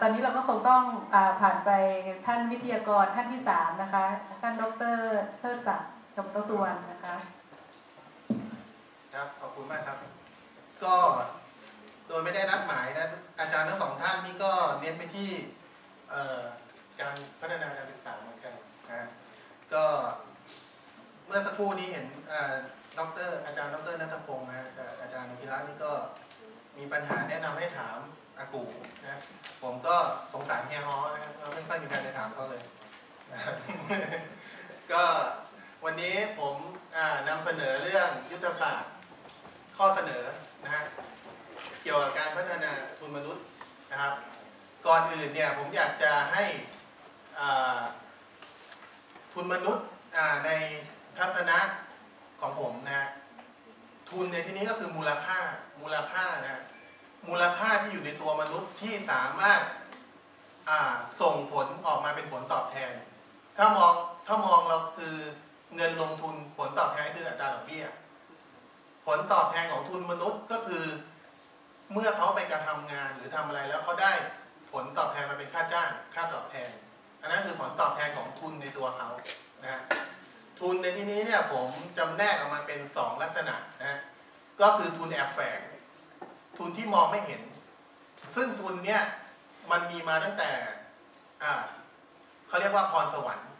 ตอนนี้เราก็คงต้องอผ่านไปท่านวิทยากรท่านที่สามนะคะ ท่านดรเทิดศักดิ์ชมตสุวรรณนะคะครับขอบคุณมากครับ ก็โดยไม่ได้นัดหมายนะอาจารย์ทั้งสองท่านนี่ก็เน้นไปที่การพัฒนาการศึกษาเหมือนกันนะก็เมื่อสักครู่นี้เห็นเอ่อดรอาจารย์ดรนัทพงศ์นะอาจารย์นพิรัตน์นี่ก็มีปัญหาแนะนำให้ถามอากูนะ ผมก็สงสารเฮียฮอนะครับไม่ค่อยมีใครจะถามเขาเลย ก็วันนี้ผมนำเสนอเรื่องยุทธศาสตร์ ข้อเสนอนะฮะเกี่ยวกับการพัฒนาทุนมนุษย์นะครับ ก่อนอื่นเนี่ยผมอยากจะให้ทุนมนุษย์ในทัศนะของผมนะฮะทุนในที่นี้ก็คือมูลค่ามูลค่านะฮะ มูลค่าที่อยู่ในตัวมนุษย์ที่สามารถส่งผลออกมาเป็นผลตอบแทน ถ้ามองถ้ามองเราคือเงินลงทุนผลตอบแทนคืออัตราดอกเบี้ย ผลตอบแทนของทุนมนุษย์ก็คือ เมื่อเขาไปกระทำงานหรือทำอะไรแล้วเขาได้ผลตอบแทนมาเป็นค่าจ้าง ค่าตอบแทน อันนั้นคือผลตอบแทนของทุนในตัวเขานะทุนในที่นี้เนี่ยผมจำแนกออกมาเป็น 2 ลักษณะนะก็คือทุนแอบแฝง ทุนที่มองไม่เห็น ซึ่งทุนเนี่ยมันมีมาตั้งแต่อ่าเขาเรียกว่าพรสวรรค์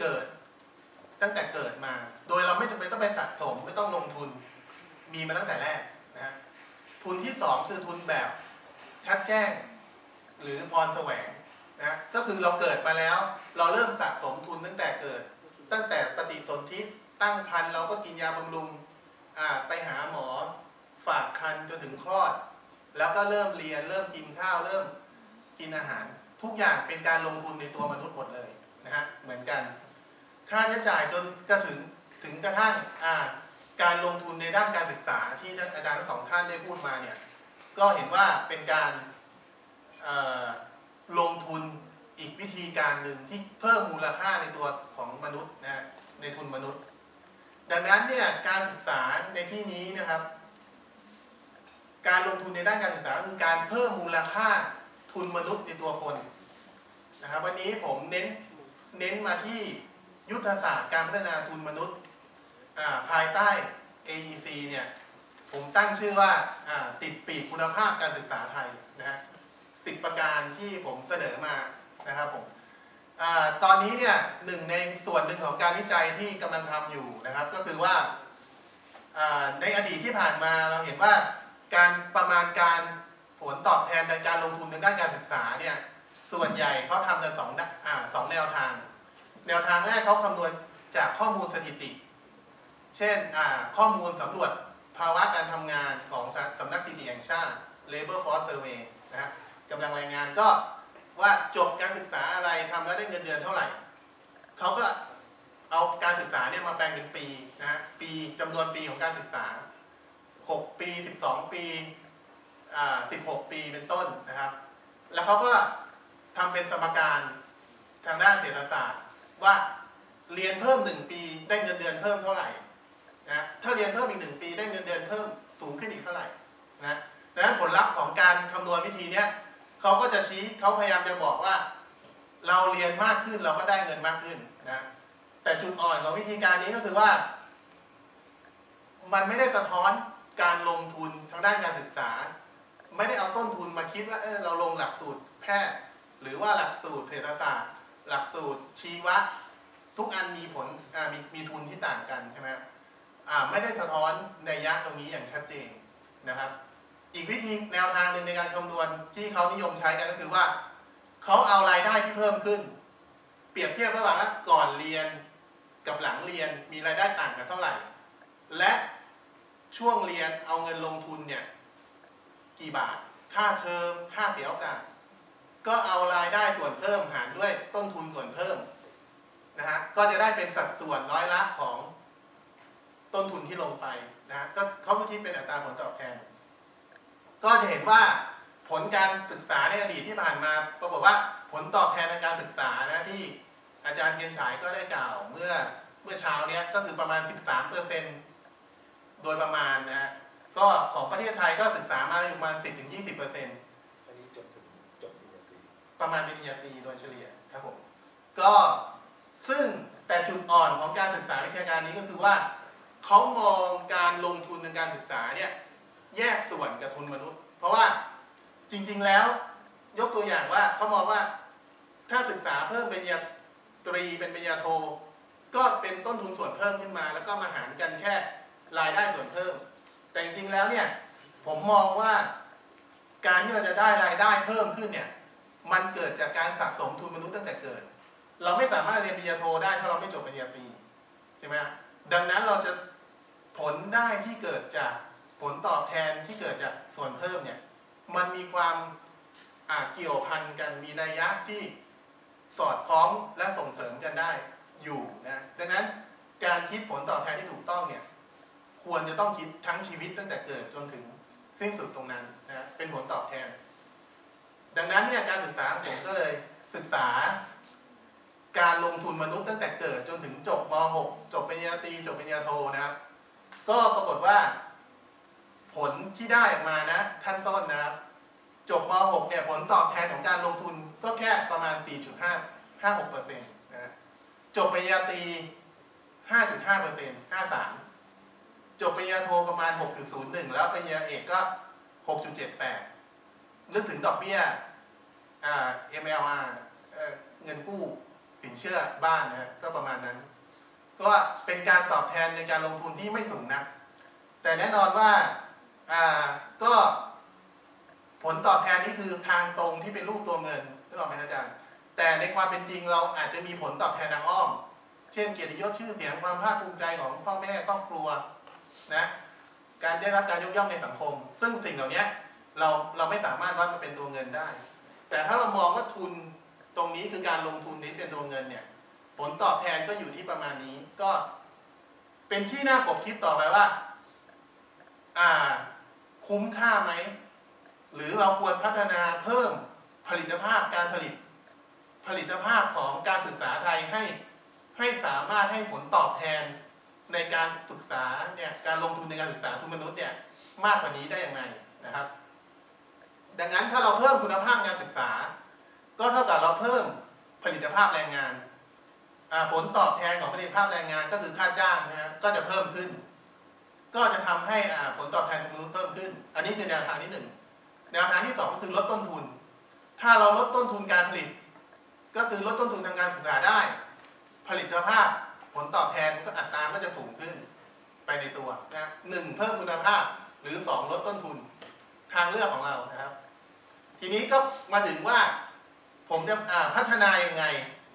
เกิด ตั้งแต่เกิดมา โดยเราไม่จำเป็นต้องไปสะสมไม่ต้องลงทุน มีมาตั้งแต่แรกนะฮะทุนที่สองคือทุนแบบชัดแจ้ง หรือพรแสวงนะก็คือเราเกิดมาแล้ว เราเริ่มสะสมทุนตั้งแต่เกิด ตั้งแต่ปฏิสนธิตั้งครรภ์เราก็กินยาบำรุงอ่าไปหาหมอ ฝากครรภ์จนถึงคลอด แล้วก็เริ่มเรียน เริ่มกินข้าวเริ่มกินอาหาร ทุกอย่างเป็นการลงทุนในตัวมนุษย์หมดเลยนะฮะเหมือนกัน ค่าใช้จ่ายจนกระถึงถึงกระทั่งการลงทุนในด้านการศึกษาที่อาจารย์ทั้งสองท่านได้พูดมาเนี่ยก็เห็นว่าเป็นการลงทุนอีกวิธีการหนึ่งที่เพิ่มมูลค่าในตัวของมนุษย์นะฮะในทุนมนุษย์ ดังนั้นเนี่ยการศึกษาในที่นี้นะครับ การลงทุนในด้านการศึกษาก็คือการเพิ่มมูลค่าทุนมนุษย์ในตัวคนนะครับ วันนี้ผมเน้นเน้นมาที่ยุทธศาสตร์การพัฒนาทุนมนุษย์ภายใต้ AEC เนี่ยผมตั้งชื่อว่าติดปีกคุณภาพการศึกษาไทยนะฮะสิบประการที่ผมเสนอมานะครับผมอตอนนี้เนี่ยหนึ่งในส่วนหนึ่งของการวิจัยที่กำลังทำอยู่นะครับ ก็คือว่าในอดีตที่ผ่านมาเราเห็นว่า การประมาณการผลตอบแทนในการลงทุนในด้านการศึกษาเนี่ยส่วนใหญ่เขาทำกันสองด้านอ่าสองแนวทาง แนวทางแรกเขาคำนวณจากข้อมูลสถิติ เช่นข้อมูลสำรวจภาวะการทำงานของสำนักสถิติแห่งชาติ Labor Force Survey นะฮะกำลังรายงานก็ว่าจบการศึกษาอะไรทำแล้วได้เงินเดือนเท่าไหร่เขาก็เอาการศึกษาเนี่ยมาแปลงเป็นปีนะฮะปีจำนวนปีของการศึกษา 6 ปี 12 ปีอ่า16 ปีเป็นต้นนะครับ แล้วเขาก็ทำเป็นสมการทางด้านเศรษฐศาสตร์ว่าเรียนเพิ่มหนึ่งปีได้เงินเดือนเพิ่มเท่าไหร่นะถ้าเรียนเพิ่มอีกหนึ่งปีได้เงินเดือนเพิ่มสูงขึ้นอีกเท่าไหร่นะดังนั้นผลลัพธ์ของการคำนวณวิธีเนี้ยเขาก็จะชี้เขาพยายามจะบอกว่า เราเรียนมากขึ้นเราก็ได้เงินมากขึ้นนะแต่จุดอ่อนของวิธีการนี้ก็คือว่า มันไม่ได้สะท้อน การลงทุนทางด้านการศึกษา ไม่ได้เอาต้นทุนมาคิดว่าเออเราลงหลักสูตรแพทย์ หรือว่าหลักสูตรเศรษฐศาสตร์ หลักสูตรชีวะ ทุกอันมีผลมีมีทุนที่ต่างกันใช่ไหมไม่ได้สะท้อนในยะตรงนี้อย่างชัดเจนนะครับ อีกวิธีแนวทางหนึ่งในการคำนวณที่เขานิยมใช้กันก็คือว่าเขาเอารายได้ที่เพิ่มขึ้น เปรียบเทียบระหว่างก่อนเรียนกับหลังเรียนมีรายได้ต่างกันเท่าไหร่ และ ช่วงเรียนเอาเงินลงทุนเนี่ยกี่บาท ค่าเทอม ค่าเสียโอกาส ก็เอารายได้ส่วนเพิ่มหารด้วยต้นทุนส่วนเพิ่มนะฮะ ก็จะได้เป็นสัดส่วนร้อยละของต้นทุนที่ลงไปนะฮะก็เขาก็คิดเป็นอัตราผลตอบแทน ก็จะเห็นว่าผลการศึกษาในอดีตที่ผ่านมา ปรากฏว่าผลตอบแทนในการศึกษานะที่อาจารย์เทียนฉายก็ได้กล่าวเมื่อเมื่อเช้าเนี้ยก็คือประมาณ 13เปอร์เซ็นต์ โดยประมาณนะฮะก็ของประเทศไทยก็ศึกษามาอยู่ประมาณ 10-20เปอร์เซ็นต์อันนี้จนถึงจบปริญญาประมาณปริญญาตรีโดยเฉลี่ยครับผมก็ซึ่งแต่จุดอ่อนของการศึกษาวิทยาการนี้ก็คือว่าเขามองการลงทุนในการศึกษาเนี่ยแยกส่วนกับทุนมนุษย์ เพราะว่าจริง ๆ แล้วยกตัวอย่างว่าเขามองว่าถ้าศึกษาเพิ่มปริญญาตรีเป็นปริญญาโท ก็เป็นต้นทุนส่วนเพิ่มขึ้นมา แล้วก็มาหารกันแค่ รายได้ส่วนเพิ่ม แต่จริงๆแล้วเนี่ยผมมองว่าการที่เราจะได้รายได้เพิ่มขึ้นเนี่ยมันเกิดจากการสะสมทุนมนุษย์ตั้งแต่เกิด เราไม่สามารถเรียนปริญญาโทได้ถ้าเราไม่จบปริญญาตรีใช่ไหมดังนั้นเราจะผลได้ที่เกิดจากผลตอบแทนที่เกิดจากส่วนเพิ่มเนี่ยมันมีความเกี่ยวพันกันมีนัยยะที่สอดคล้องและส่งเสริมกันได้อยู่นะดังนั้นการคิดผลตอบแทนที่ถูกต้องเนี่ย ควรจะต้องคิดทั้งชีวิตตั้งแต่เกิดจนถึงสิ้นสุดตรงนั้นนะเป็นผลตอบแทน ดังนั้นเนี่ยการศึกษาผมก็เลยศึกษา การลงทุนมนุษย์ตั้งแต่เกิดจนถึงจบม .6 จบปริญญาตรีจบปริญญาโทนะครับก็ปรากฏว่า ผลที่ได้ออกมานะขั้นต้นนะครับจบม .6 เนี่ยผลตอบแทนของการลงทุนก็แค่ประมาณ 4.556%นะจบปริญญาตรี 5.5% 53 จบปริญญาโทประมาณ 6.01 แล้วปริญญาเอกก็ 6.78 นึกถึงดอกเบี้ยอ่า MLR เอ่อเงินกู้สินเชื่อบ้านนะฮะก็ประมาณนั้น ก็เป็นการตอบแทนในการลงทุนที่ไม่สูงนัก แต่แน่นอนว่าอ่าก็ผลตอบแทนนี่คือทางตรงที่เป็นรูปตัวเงินนึกออกไหมอาจารย์ แต่ในความเป็นจริงเราอาจจะมีผลตอบแทนทางอ้อม เช่นเกียรติยศชื่อเสียงความภาคภูมิใจของพ่อแม่ครอบครัว นะการได้รับการยกย่องในสังคม ซึ่งสิ่งเหล่านี้เราเราไม่สามารถวัดมาเป็นตัวเงินได้ แต่ถ้าเรามองว่าทุนตรงนี้คือการลงทุนนี้เป็นตัวเงินเนี่ย ผลตอบแทนก็อยู่ที่ประมาณนี้ก็เป็นที่น่าขบคิดต่อไปว่า อ่า คุ้มค่าไหม หรือเราควรพัฒนาเพิ่มผลิตภาพการผลิต ผลิตภาพของการศึกษาไทยให้ให้สามารถให้ผลตอบแทน ในการศึกษาเนี่ยการลงทุนในการศึกษาทุนมนุษย์เนี่ยมากกว่านี้ได้อยังไงนะครับ ดังนั้นถ้าเราเพิ่มคุณภาพการศึกษา ก็เท่ากับเราเพิ่มผลิตภาพแรงงานผลตอบแทนของผลิตภาพแรงงานก็คือค่าจ้างนะฮะก็จะเพิ่มขึ้น ก็จะทำให้อ่าผลตอบแทนทุนมนุษย์เพิ่มขึ้น อันนี้คือแนวทางที่หนึ่งแนวทางที่สองก็คือลดต้นทุน ถ้าเราลดต้นทุนการผลิต ก็คือลดต้นทุนทางการศึกษาได้ ผลิตภาพ ผลตอบแทนก็อัตราก็จะสูงขึ้นไปในตัวนะหนึ่งเพิ่มคุณภาพหรือสองลดต้นทุนทางเลือกของเรานะครับ ทีนี้ก็มาถึงว่าผมจะอ่าพัฒนายังไง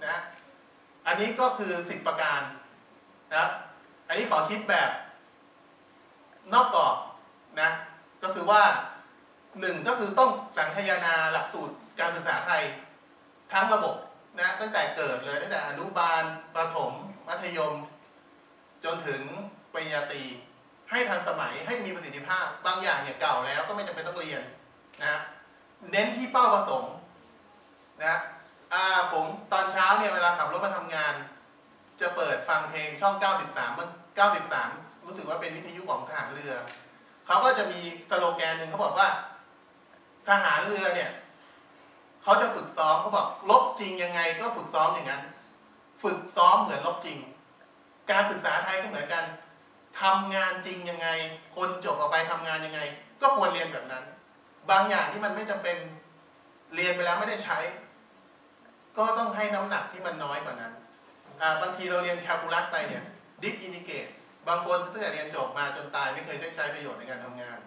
นะอันนี้ก็คือสิบประการนะครับอันนี้ขอคิดแบบ นอกกรอบนะก็คือว่าหนึ่งก็คือต้องสังคายนาหลักสูตรการศึกษาไทยทั้งระบบ นะตั้งแต่เกิดเลยตั้งแต่อนุบาลประถม มัธยม จนถึงปริญญาตรีให้ทันสมัยให้มีประสิทธิภาพ บางอย่างเนี่ยเก่าแล้วก็ไม่จำเป็นต้องเรียนนะเน้นที่เป้าประสงค์นะอ่าผมตอนเช้าเนี่ยเวลาขับรถมาทำงาน จะเปิดฟังเพลงช่อง 93มัน93 รู้สึกว่าเป็นวิทยุของทหารเรือ เขาก็จะมีสโลแกนหนึ่งเขาบอกว่า ทหารเรือเนี่ย เขาจะฝึกซ้อมเขาบอกลบจริงยังไงก็ฝึกซ้อมอย่างนั้น ฝึกซ้อมเหมือนลบจริง การศึกษาไทยก็เหมือนกันทำงานจริงยังไง คนจบออกไปทำงานยังไง ก็ควรเรียนแบบนั้น บางอย่างที่มันไม่จำเป็นเรียนไปแล้วไม่ได้ใช้ ก็ต้องให้น้ำหนักที่มันน้อยกว่านั้นบางทีเราเรียนแคลคูลัสไปเนี่ยดิฟอินดิเกตบางคนตั้งแต่เรียนจบมาจนตายไม่เคยได้ใช้ประโยชน์ในการทำงาน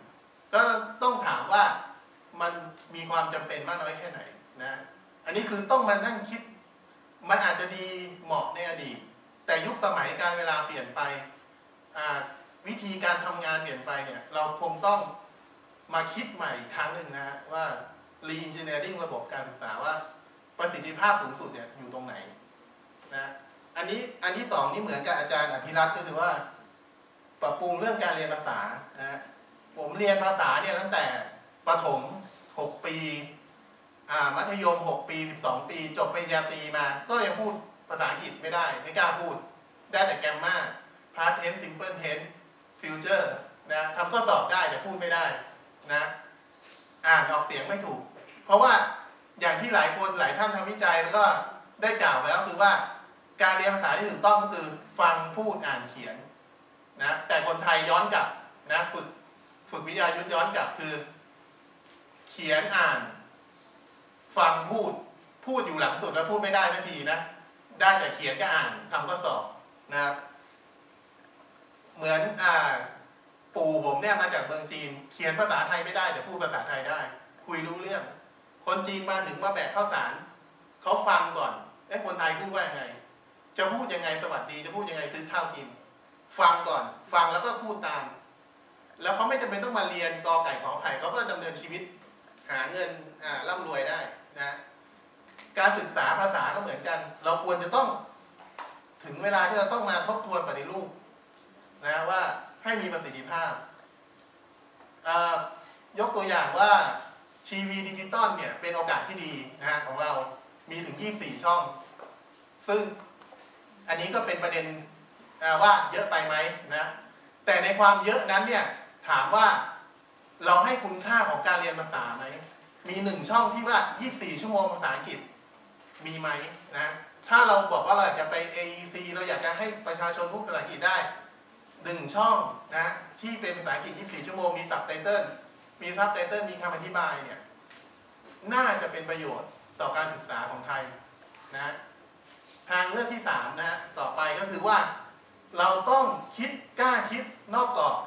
ก็ต้องถามว่ามันมีความจำเป็นมากน้อยแค่ไหน นะอันนี้คือต้องมานั่งคิด มันอาจจะดีเหมาะในอดีต แต่ยุคสมัยการเวลาเปลี่ยนไป วิธีการทำงานเปลี่ยนไปเนี่ย เราคงต้องมาคิดใหม่อีกครั้งหนึ่งนะว่า re-engineering ระบบการศึกษาว่าประสิทธิภาพสูงสุดเนี่ยอยู่ตรงไหนนะอันนี้อันที่สองนี่เหมือนกับอาจารย์อภิรัตน์ก็คือว่า ปรับปรุงเรื่องการเรียนภาษานะผมเรียนภาษาเนี่ยตั้งแต่ประถม 6 ปี มัธยม 6 ปี 12 ปี จบปริญญาตรีมา ก็ยังพูดภาษาอังกฤษไม่ได้ ไม่กล้าพูด ได้แต่แกมมาพาร์ทเทนซิมเพิลเทนฟิวเจอร์นะทำข้อสอบได้แต่พูดไม่ได้นะอ่านออกเสียงไม่ถูก เพราะว่าอย่างที่หลายคนหลายท่านทำวิจัยแล้วก็ได้กล่าวไปแล้วคือว่าการเรียนภาษาที่ถูกต้องก็คือฟังพูดอ่านเขียนนะแต่คนไทยย้อนกลับนะฝึกฝึกวิทยายุทธย้อนกลับคือ เขียนอ่าน ฟังพูดพูดอยู่หลังสุดแล้วพูดไม่ได้ทันทีนะ ได้แต่เขียนก็อ่านทำก็สอบนะครับ เหมือนอ่าปู่ผมเนี่ยมาจากเมืองจีน เขียนภาษาไทยไม่ได้แต่พูดภาษาไทยได้ คุยรู้เรื่อง คนจีนมาถึงมาแบกข้าวสารเขาฟังก่อนเอ้คนไทยพูดว่ายังไง จะพูดยังไงสวัสดีจะพูดยังไงซื้อข้าวกิน ฟังก่อน ฟังแล้วก็พูดตาม แล้วเขาไม่จำเป็นต้องมาเรียนกอไก่ขอไข่เขาก็ดำเนินชีวิต หาเงินอ่าร่ำรวยได้ นะการศึกษาภาษาก็เหมือนกัน เราควรจะต้องถึงเวลาที่เราต้องมาทบทวนปฏิรูปนะว่าให้มีประสิทธิภาพ ยกตัวอย่างว่าทีวีดิจิตอลเนี่ยเป็นโอกาสที่ดีนะฮะของเรามีถึง 24 ช่อง ซึ่งอันนี้ก็เป็นประเด็นว่าเยอะไปไหมนะ แต่ในความเยอะนั้นเนี่ยถามว่าเราให้คุณค่าของการเรียนภาษาไหม มีหนึ่งช่องที่ว่า 24 ชั่วโมงภาษาอังกฤษ มีไหมนะ ถ้าเราบอกว่าเราอยากจะไป AEC เราอยากจะให้ประชาชนพูดภาษาอังกฤษได้หนึ่งช่องนะที่เป็นภาษาอังกฤษ 24 ชั่วโมง มีซับไตเติล มีซับไตเติล มีคำอธิบายเนี่ย น่าจะเป็นประโยชน์ต่อการศึกษาของไทยนะทางเลือกที่สามนะต่อไปก็คือว่า เราต้องคิดกล้าคิดนอกกรอบ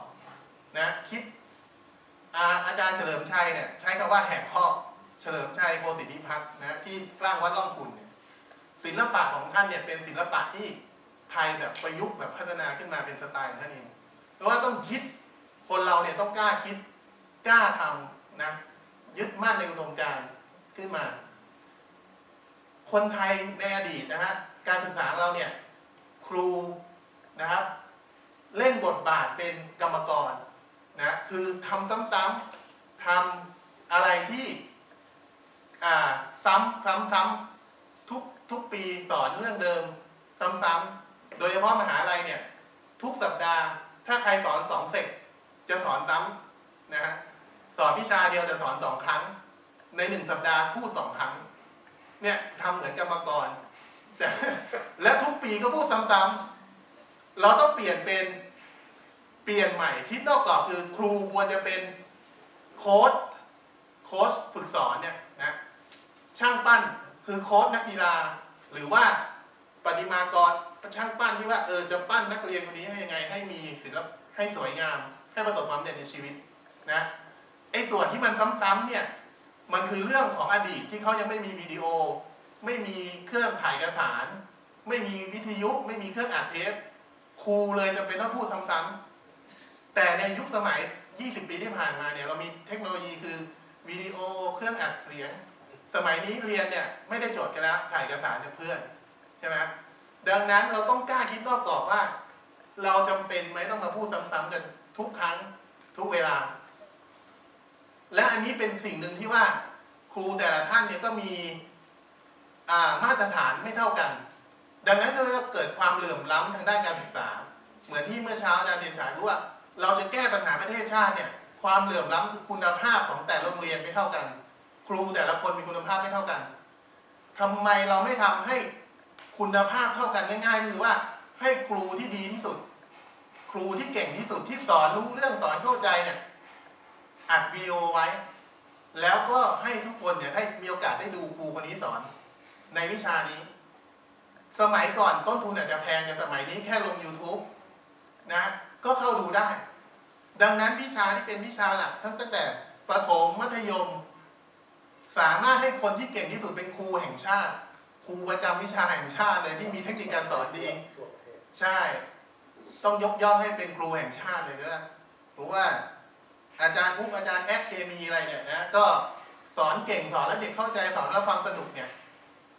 นะคิด อาจารย์เฉลิมชัยเนี่ยใช้คำว่าแหกข้อเฉลิมชัยโพสิทธิพัฒน์นะที่สร้างวัดล่องขุนเนี่ยศิลปะของท่านเนี่ยเป็นศิลปะที่ไทยแบบประยุกต์แบบพัฒนาขึ้นมาเป็นสไตล์ท่านเองเพราะว่าต้องคิดคนเราเนี่ยต้องกล้าคิดกล้าทำนะยึดมั่นในอุดมการขึ้นมา คนไทยในอดีตนะฮะการศึกษาเราเนี่ยครูนะครับ เล่นบทบาทเป็นกรรมกร นะคือทำซ้ำๆทำอะไรที่ซ้ำซ้ำซ้ำทุกทุกปีสอนเรื่องเดิม ซ้ำๆโดยเฉพาะมหาลัยเนี่ย ทุกสัปดาห์ ถ้าใครสอนสองเซกจะสอนซ้ำนะฮะสอนวิชาเดียวจะสอนสองครั้ง ในหนึ่งสัปดาห์พูดสองครั้ง เนี่ยทำเหมือนกรรมกรแต่และทุกปีก็พูดซ้ำๆเราต้องเปลี่ยนเป็น เปลี่ยนใหม่คิดนอกกรอบคือครูควรจะเป็นโค้ชโค้ชฝึกสอนเนี่ยนะช่างปั้นคือโค้ชนักกีฬา หรือว่าปฏิมากรช่างปั้นที่ว่าเออจะปั้นนักเรียนคนนี้ให้ยังไง ให้มีศิลปให้สวยงาม ให้ประสบความสำเร็จในชีวิตนะไอ้ส่วนที่มันซ้ำๆเนี่ยมันคือเรื่องของอดีตที่เขายังไม่มีวิดีโอ ไม่มีเครื่องถ่ายเอกสาร ไม่มีวิทยุ ไม่มีเครื่องอัดเทปครูเลยจะเป็นต้องพูดซ้ำๆ แต่ในยุคสมัย 20 ปีที่ผ่านมาเนี่ยเรามีเทคโนโลยีคือวิดีโอเครื่องอัดเสียง สมัยนี้เรียนเนี่ยไม่ได้โจทย์กันแล้วถ่ายเอกสารกับเพื่อนใช่ไหมครับดังนั้นเราต้องกล้าคิดนอกกรอบว่า เราจำเป็นไหมต้องมาพูดซ้ำๆกันทุกครั้งทุกเวลา และอันนี้เป็นสิ่งหนึ่งที่ว่าครูแต่ละท่านเนี่ยก็มีมาตรฐานไม่เท่ากัน ดังนั้นก็เลยเกิดความเหลื่อมล้ำทางด้านการศึกษา เหมือนที่เมื่อเช้าอาจารย์เดียนฉายรู้ว่า เราจะแก้ปัญหาประเทศชาติเนี่ยความเหลื่อมล้ำคือคุณภาพของแต่โรงเรียนไม่เท่ากัน ครูแต่ละคนมีคุณภาพไม่เท่ากันทำไมเราไม่ทำให้คุณภาพเท่ากันง่ายๆคือว่าให้ครูที่ดีที่สุด ครูที่เก่งที่สุดที่สอนรู้เรื่องสอนเข้าใจเนี่ยอัดวิดีโอไว้ แล้วก็ให้ทุกคนเนี่ยได้มีโอกาสได้ดูครูคนนี้สอน ในวิชานี้ สมัยก่อนต้นทุนอาจจะแพงแต่สมัยนี้แค่ลง YouTube นะ ก็เข้าดูได้ ดังนั้นวิชาที่เป็นวิชาหลักทั้งตั้งแต่ประถมมัธยม สามารถให้คนที่เก่งที่สุดเป็นครูแห่งชาติ ครูประจำวิชาแห่งชาติเลยที่มีเทคนิคการสอนดี ใช่ ต้องยกย่องให้เป็นครูแห่งชาติเลยนะเพราะว่าอาจารย์พุกอาจารย์แอดเคมีอะไรเนี่ยนะก็สอนเก่งสอนแล้วเด็กเข้าใจสอนแล้วฟังสนุกเนี่ย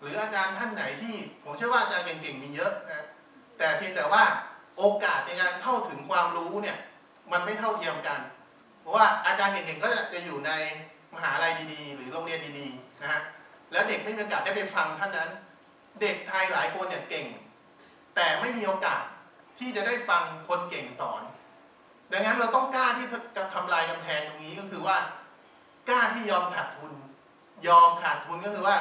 หรืออาจารย์ท่านไหนที่ ผมเชื่อว่าอาจารย์เก่งๆมีเยอะนะแต่เพียงแต่ว่า โอกาสในการเข้าถึงความรู้เนี่ยมันไม่เท่าเทียมกัน เพราะว่าอาจารย์เก่งๆก็จะอยู่ในมหาลัยดีๆ หรือโรงเรียนดีๆนะฮะแล้วเด็กไม่มีโอกาสได้ไปฟังท่านนั้น เด็กไทยหลายคนเนี่ยเก่ง แต่ไม่มีโอกาสที่จะได้ฟังคนเก่งสอน ดังนั้นเราต้องกล้าที่จะทำลายกำแพงตรงนี้ก็คือว่ากล้าที่ยอมขาดทุน ยอมขาดทุนก็คือว่า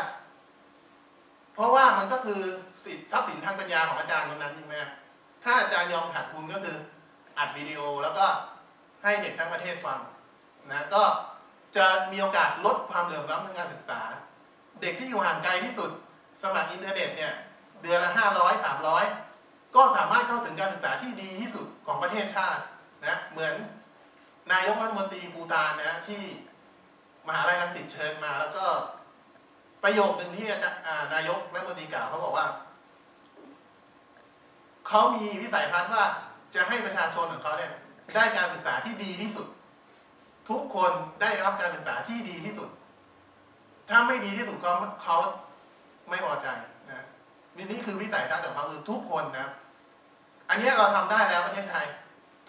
เพราะว่ามันก็คือสิทธิทรัพย์สินทางปัญญาของอาจารย์ตรงนั้นใช่ไหม ถ้าอาจารย์ยอมขาดทุนก็คืออัดวิดีโอแล้วก็ให้เด็กทั้งประเทศฟังนะก็จะมีโอกาสลดความเหลื่อมล้ำทางการศึกษา เด็กที่อยู่ห่างไกลที่สุด สมัครอินเทอร์เน็ตเนี่ยเดือนละห้าร้อยสามร้อยก็สามารถเข้าถึงการศึกษาที่ดีที่สุดของประเทศชาตินะเหมือนนายกรัฐมนตรีปูตานนะที่มหาลัยรังสิตเชิญมา แล้วก็ประโยคหนึ่งที่อาย์อ่านายกรัฐมนตรีกล่าวเขาบอกว่า เขามีวิสัยทัศน์ว่าจะให้ประชาชนของเขาเนี่ยได้การศึกษาที่ดีที่สุด ทุกคนได้รับการศึกษาที่ดีที่สุด ถ้าไม่ดีที่สุดก็เขาไม่พอใจนะนี่นี่คือวิสัยทัศน์ของเขาคือทุกคนนะ อันนี้เราทำได้แล้วประเทศไทย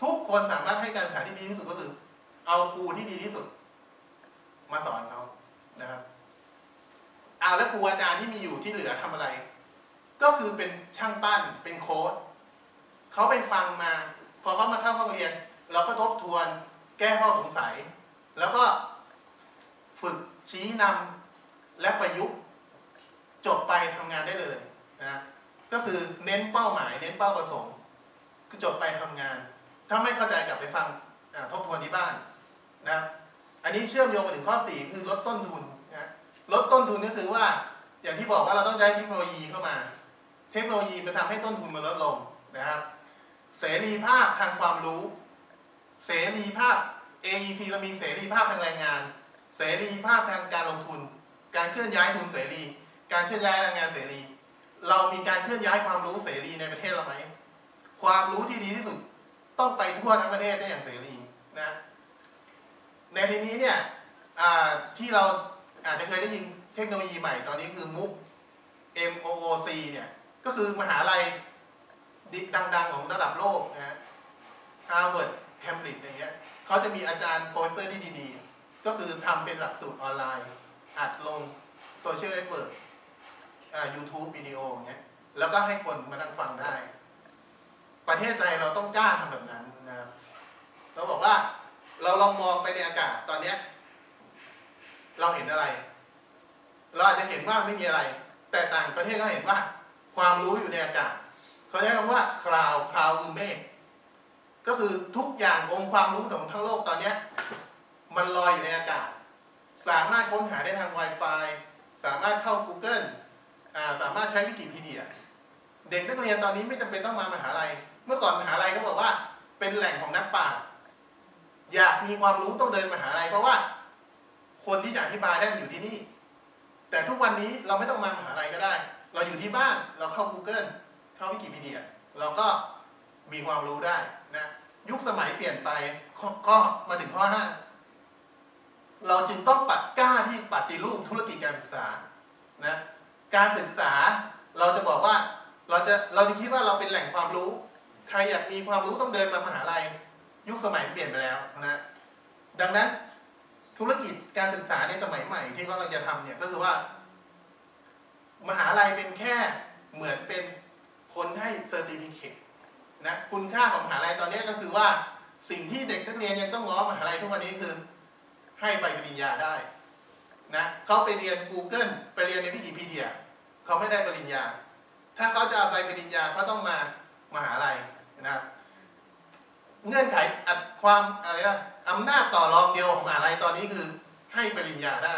ทุกคนสามารถให้การศึกษาที่ดีที่สุดก็คือ เอาครูที่ดีที่สุด มาสอนเขานะครับอ่าแล้วครูอาจารย์ที่มีอยู่ที่เหลือทำอะไร ก็คือเป็นช่างปั้นเป็นโค้ด เขาไปฟังมา พอเขามาเข้าห้องเรียน เราก็ทบทวน แก้ข้อสงสัย แล้วก็ฝึกชี้นำและประยุกต์จบไปทำงานได้เลยนะก็คือเน้นเป้าหมาย เน้นเป้าประสงค์คือจบไปทำงาน ถ้าไม่เข้าใจกลับไปฟังทบทวนที่บ้านนะอันนี้เชื่อมโยงไปถึงข้อสี่คือลดต้นทุนนะลดต้นทุนก็คือว่าอย่างที่บอกว่าเราต้องใช้เทคโนโลยีเข้ามา เทคโนโลยีมันทำให้ต้นทุนมันลดลงนะครับ เสรีภาพทางความรู้ เสรีภาพ AEC เรามีเสรีภาพทางแรงงาน เสรีภาพทางการลงทุน การเคลื่อนย้ายทุนเสรี การเคลื่อนย้ายแรงงานเสรี เรามีการเคลื่อนย้ายความรู้เสรีในประเทศเราไหมความรู้ที่ดีที่สุดต้องไปทั่วทั้งประเทศได้อย่างเสรีนะในทีนี้เนี่ยที่เราอาจจะเคยได้ยินเทคโนโลยีใหม่ตอนนี้คือมุก MOOC เนี่ยก็คือมหาลัย ดิดังๆ ของระดับโลกนะฮะ Harvard Cambridge อะไรเงี้ยเขาจะมีอาจารย์โปรเฟสเซอร์ที่ดีๆ ก็คือทำเป็นหลักสูตรออนไลน์ อัดลงโซเชียลเน็ตเวิร์กอ่า YouTube วิดีโออย่างเงี้ยแล้วก็ให้คนมานั่งฟังได้ ประเทศใดเราต้องกล้าทำแบบนั้นนะครับเราบอกว่าเราลองมองไปในอากาศตอนเนี้ยเราเห็นอะไร เราอาจจะเห็นว่าไม่มีอะไร แต่ต่างประเทศก็เห็นว่า ความรู้อยู่ในอากาศ เขาใช้คำว่าคลาวคลาวคือเมฆก็คือทุกอย่างองค์ความรู้ของทั้งโลกตอนเนี้มันลอยอยู่ในอากาศ สามารถค้นหาได้ทาง Wi-Fi สามารถเข้า Google าสามารถใช้วิกิพีเดีย เด็กนักเรียนตอนนี้ไม่จำเป็นต้องมามหาลัย เมื่อก่อนมหาลัยเขาบอกว่าเป็นแหล่งของนักปราชญ์อยากมีความรู้ต้องเดินมหาลัยเพราะว่า คนที่จะอธิบายได้มันอยู่ที่นี่ แต่ทุกวันนี้เราไม่ต้องมามหาลัยก็ได้ เราอยู่ที่บ้านเราเข้า Google เข้าวิกิพีเดีย เราก็มีความรู้ได้นะ ยุคสมัยเปลี่ยนไปกก็มาถึงข้อห้าเราจึงต้องปัดกล้าที่ปฏิรูปธุรกิจการศึกษานะการศึกษาเราจะบอกว่าเราจะเราจะคิดว่าเราเป็นแหล่งความรู้ ใครอยากมีความรู้ต้องเดินมามหาลัย ยุคสมัยเปลี่ยนไปแล้วนะดังนั้นธุรกิจการศึกษาในสมัยใหม่ที่เราจะทำเนี่ยก็คือว่า มหาลัยเป็นแค่เหมือนเป็น คนให้เซอร์ติฟิเคตนะคุณค่าของมหาลัยตอนนี้ก็คือว่าสิ่งที่เด็กนักเรียนยังต้องง้อมหาลัยทุกวันนี้คือ ให้ใบปริญญาได้นะเขาไปเรียน Google ไปเรียนในวิกิพีเดียเขาไม่ได้ปริญญา ถ้าเขาจะเอาใบปริญญาเขาต้องมามหาลัยนะครับเงื่อนไขอัดความอะไรนะอำนาจต่อรองเดียวของมหาลัยตอนนี้คือให้ปริญญาได้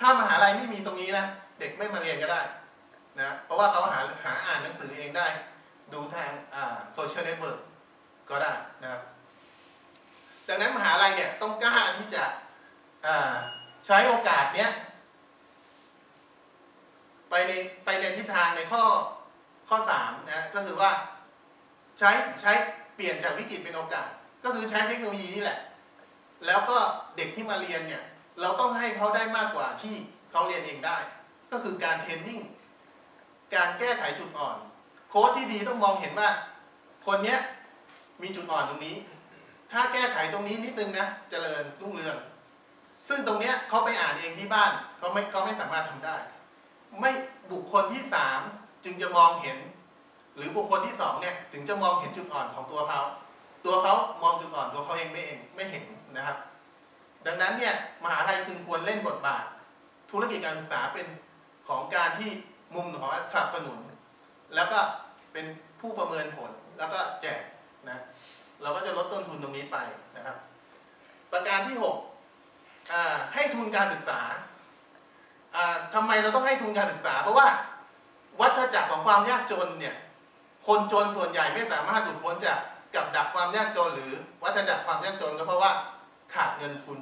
ถ้ามหาลัยไม่มีตรงนี้นะเด็กไม่มาเรียนก็ได้ นะเพราะว่าเขาหาหาอ่านหนังสือเองได้ ดูทางโซเชียลเน็ตเวิร์กก็ได้นะครับ ดังนั้นมหาลัยเนี่ยต้องกล้าที่จะใช้โอกาสเนี้ยไปในไปในทิศทางในข้อข้อสามนะก็คือว่าใช้ใช้เปลี่ยนจากวิกฤตเป็นโอกาส ก็คือใช้เทคโนโลยีนี่แหละ แล้วก็เด็กที่มาเรียนเนี่ย เราต้องให้เขาได้มากกว่าที่เขาเรียนเองได้ ก็คือการเทรนนิ่ง การแก้ไขจุดอ่อน โค้ชที่ดีต้องมองเห็นว่า คนเนี้ยมีจุดอ่อนตรงนี้ ถ้าแก้ไขตรงนี้นิดนึงนะเจริญรุ่งเรือง ซึ่งตรงเนี้ยเขาไปอ่านเองที่บ้านเขาไม่เขาไม่สามารถทำได้ ไม่บุคคลที่สามจึงจะมองเห็น หรือบุคคลที่สองเนี่ยถึงจะมองเห็นจุดอ่อนของตัวเขาตัวเขามองจุดอ่อนตัวเขาเองไม่เองไม่เห็นนะครับ ดังนั้นเนี่ยมหาลัยจึงควรเล่นบทบาท ธุรกิจการศึกษาเป็นของการที่ มุมของสนับสนุน แล้วก็เป็นผู้ประเมินผลแล้วก็แจกนะเราก็จะลดต้นทุนตรงนี้ไปนะครับ ประการที่6ให้ทุนการศึกษาอ่าทำไมเราต้องให้ทุนการศึกษา เพราะว่าวัฏจักรของความยากจนเนี่ยคนจนส่วนใหญ่ไม่สามารถหลุดพ้นจากกับดักความยากจนหรือวัฏจักรความยากจนก็เพราะว่าขาดเงินทุน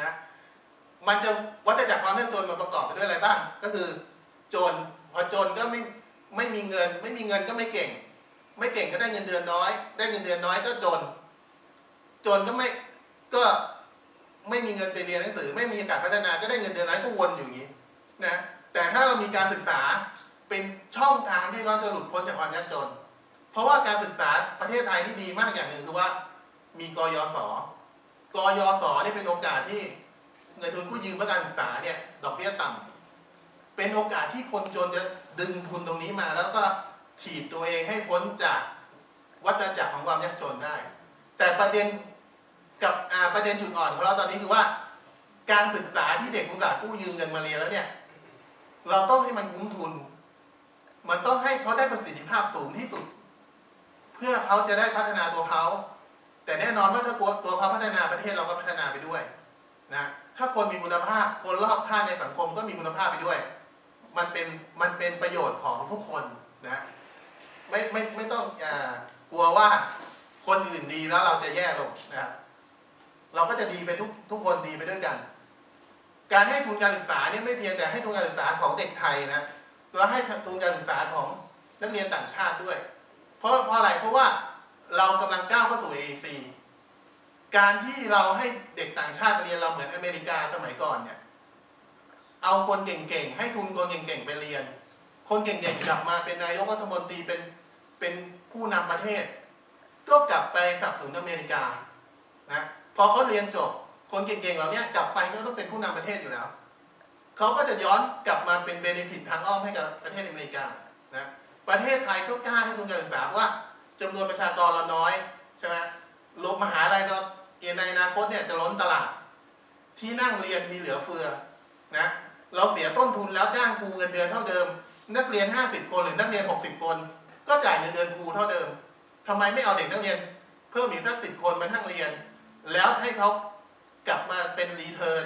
นะมันจะวัฏจักรความยากจนมันประกอบไปด้วยอะไรบ้าง ก็คือ จน พอจนก็ไม่ไม่มีเงิน ไม่มีเงินก็ไม่เก่ง ไม่เก่งก็ได้เงินเดือนน้อย ได้เงินเดือนน้อยก็จน จนก็ไม่ก็ไม่มีเงินไปเรียนหนังสือ ไม่มีโอกาสพัฒนาก็ได้เงินเดือนน้อยก็วนอยู่อย่างนี้นะแต่ถ้าเรามีการศึกษาเป็นช่องทางที่เราจะหลุดพ้นจากความยากจน เพราะว่าการศึกษาประเทศไทยที่ดีมากอย่างหนึ่งคือว่า มีกยศกยศนี่เป็นโอกาสที่เงินทุนกู้ยืมเพื่อการศึกษาเนี่ยดอกเบี้ยต่ำ เป็นโอกาสที่คนจนจะดึงทุนตรงนี้มา แล้วก็ถีบตัวเองให้พ้นจากวัฏจักรของความยากจนได้ แต่ประเด็นกับประเด็นจุดอ่อนของเราตอนนี้คือว่า การศึกษาที่เด็กอุตส่ากู้ยืมเงินมาเรียนแล้วเนี่ย เราต้องให้มันคุ้มทุน มันต้องให้เขาได้ประสิทธิภาพสูงที่สุด เพื่อเขาจะได้พัฒนาตัวเขาแต่แน่นอนว่าถ้าตัวเขาพัฒนาประเทศเราก็พัฒนาไปด้วยนะถ้าคนมีคุณภาพคนรอบข้างในสังคมก็มีคุณภาพไปด้วย มันเป็นมันเป็นประโยชน์ของทุกคนนะไม่ไม่ไม่ต้องอ่ากลัวว่าคนอื่นดีแล้วเราจะแย่ลงนะเราก็จะดีไปทุกทุกคนดีไปด้วยกัน การให้ทุนการศึกษาเนี่ยไม่เพียงแต่ให้ทุนการศึกษาของเด็กไทยนะแล้วให้ทุนการศึกษาของนักเรียนต่างชาติด้วย เพราะเพราะอะไรเพราะว่าเรากำลังก้าวเข้าสู่ AEC การที่เราให้เด็กต่างชาติเรียนเราเหมือนอเมริกาสมัยก่อนเนี่ย เอาคนเก่งๆ ให้ทุนคนเก่งๆ ไปเรียน คนเก่งๆ กลับมาเป็นนายกรัฐมนตรีเป็นเป็นผู้นำประเทศ ก็กลับไปสับสนอเมริกานะพอเขาเรียนจบ คนเก่งๆเหล่านี้กลับไปก็ต้องเป็นผู้นำประเทศอยู่แล้วเขาก็จะย้อนกลับมาเป็นเบนฟิตทางอ้อมให้กับประเทศอเมริกานะประเทศไทยก็กล้าให้ทุนการศึกษาเพราะว่าจำนวนประชากรเราน้อยใช่ไหมลบมหาลัยเราในอนาคตเนี่ยจะล้นตลาด ที่นั่งเรียนมีเหลือเฟือนะ เราเสียต้นทุนแล้วจ้างครูเงินเดือนเท่าเดิม นักเรียน 50 คนหรือนักเรียน 60 คน ก็จ่ายเงินเดือนครูเท่าเดิมทำไมไม่เอาเด็กนักเรียน เพิ่มอีกสักสิบคนมาทั้งเรียน แล้วให้เขากลับมาเป็นรีเทิร์น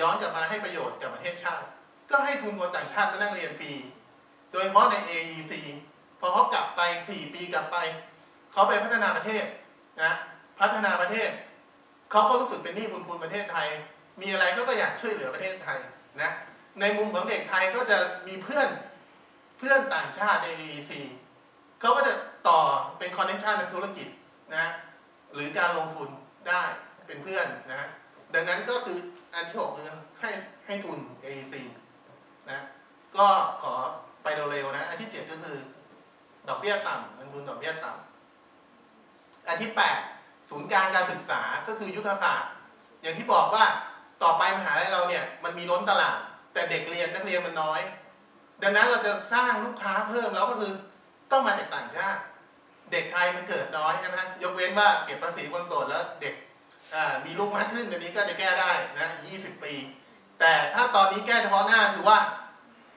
ย้อนกลับมาให้ประโยชน์กับประเทศชาติ ก็ให้ทุนคนต่างชาติมานั่งเรียนฟรีโดยเฉพาะใน AEC พอเขากลับไป 4 ปีกลับไป เขาไปพัฒนาประเทศนะพัฒนาประเทศ เขาก็รู้สึกเป็นหนี้บุญคุณประเทศไทย มีอะไรก็ก็อยากช่วยเหลือประเทศไทยนะ ในมุมของเด็กไทยก็จะมีเพื่อนเพื่อนต่างชาติใน AEC เขาก็จะต่อเป็นคอนเนคชันในธุรกิจนะหรือการลงทุนได้เป็นเพื่อนนะดังนั้นก็คืออันที่หกคือให้ให้ทุน AEC นะก็ขอไปเร็วๆนะอันที่เจ็ดก็คือ ดอกเบี้ยต่ำเงินทุนดอกเบี้ยต่ำอันที่แปดศูนย์กลางการศึกษาก็คือยุทธศาสตร์ อย่างที่บอกว่าต่อไปมหาลัยเราเนี่ยมันมีล้นตลาด แต่เด็กเรียนนักเรียนมันน้อย ดังนั้นเราจะสร้างลูกค้าเพิ่มแล้วก็คือต้องมาจากต่างชาติ เด็กไทยมันเกิดน้อยใช่ไหมยกเว้นว่าเก็บภาษีคนโสดแล้วเด็กมีลูกมากขึ้นอันนี้ก็จะแก้ได้นะ20 ปี แต่ถ้าตอนนี้แก้เฉพาะหน้าคือว่า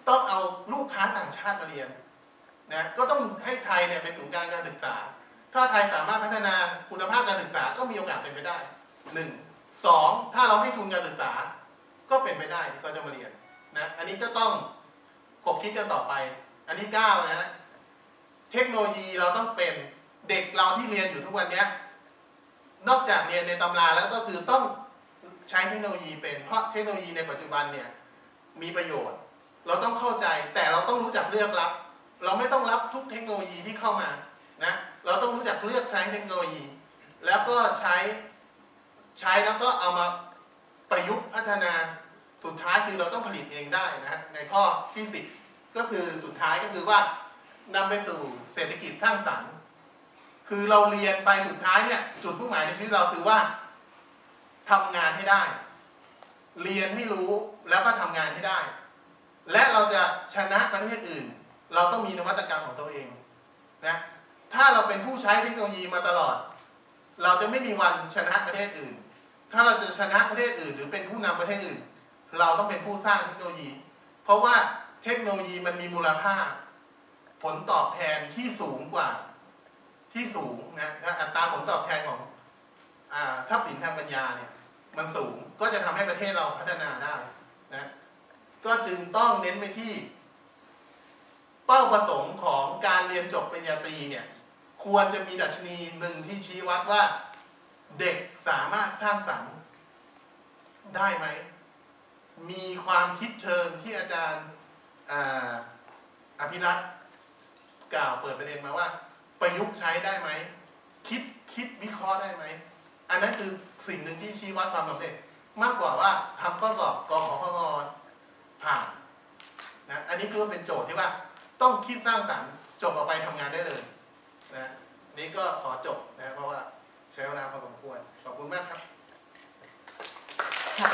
ต้องเอาลูกค้าต่างชาติมาเรียนนะก็ต้องให้ไทยเนี่ยเป็นศูนย์กลางการศึกษา ถ้าไทยสามารถพัฒนาคุณภาพการศึกษาก็มีโอกาสเป็นไปได้หนึ่งสองถ้าเราให้ทุนการศึกษา ก็เป็นไปได้ที่เขาจะมาเรียน นะอันนี้ก็ต้องคบคิดกันต่อไป อันที่เก้านะฮะเทคโนโลยีเราต้องเป็นเด็กเราที่เรียนอยู่ทุกวันนี้นอกจากเรียนในตำราแล้วก็คือต้องใช้เทคโนโลยีเป็น เพราะเทคโนโลยีในปัจจุบันเนี่ยมีประโยชน์ เราต้องเข้าใจแต่เราต้องรู้จักเลือกรับ เราไม่ต้องรับทุกเทคโนโลยีที่เข้ามานะเราต้องรู้จักเลือกใช้เทคโนโลยี แล้วก็ใช้ใช้แล้วก็เอามาประยุกต์พัฒนา สุดท้ายคือเราต้องผลิตเองได้นะในข้อที่สิบก็คือสุดท้ายก็คือว่านำไปสู่เศรษฐกิจสร้างสรรค์คือเราเรียนไปสุดท้ายเนี่ย จุดมุ่งหมายในชีวิตเราคือว่าทำงานให้ได้ เรียนให้รู้แล้วก็ทำงานให้ได้ และเราจะชนะประเทศอื่น เราต้องมีนวัตกรรมของตัวเองนะถ้าเราเป็นผู้ใช้เทคโนโลยีมาตลอด เราจะไม่มีวันชนะประเทศอื่น ถ้าเราจะชนะประเทศอื่น หรือเป็นผู้นำประเทศอื่น เราต้องเป็นผู้สร้างเทคโนโลยี เพราะว่าเทคโนโลยีมันมีมูลค่า ผลตอบแทนที่สูงกว่าที่สูงนะนะอัตราผลตอบแทนของอทรัพย์สินทางปัญญาเนี่ยมันสูงก็จะทำให้ประเทศเราพัฒนาได้นะก็จึงต้องเน้นไปที่ เป้าประสงค์ของการเรียนจบปริญญาตรีเนี่ย ควรจะมีดัชนีหนึ่งที่ชี้วัดว่า เด็กสามารถสร้างสรรค์ได้ไหม มีความคิดเชิงที่อาจารย์ออภิรัตน์กล่าวเปิดประเด็นมาว่า ประยุกต์ใช้ได้ไหม คิดคิดวิเคราะห์ได้ไหม อันนั้นคือสิ่งหนึ่งที่ชี้วัดความสำเร็จมากกว่าว่าทำข้อสอบกขอข้องผ่านนะอันนี้คือเป็นโจทย์ที่ว่าต้องคิดสร้างสรรค์จบออกไปทำงานได้เลยนะนี่ก็ขอจบนะเพราะว่าใช้เวลาพอสมควรขอบคุณมากครับ ค่ะ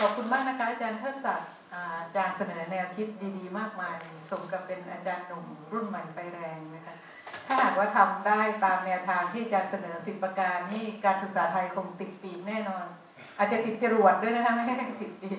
ขอบคุณมากนะคะอาจารย์เทิดศักดิ์อาจารย์เสนอแนวคิดดีๆ มากมายสมกับเป็นอาจารย์หนุ่มรุ่นใหม่ไปแรงนะคะ ถ้าหากว่าทำได้ตามแนวทางที่อาจารย์เสนอสิบประการนี่การศึกษาไทยคงติดปีนแน่นอน อาจจะติดจรวดด้วยนะคะไม่ใช่ติดปีน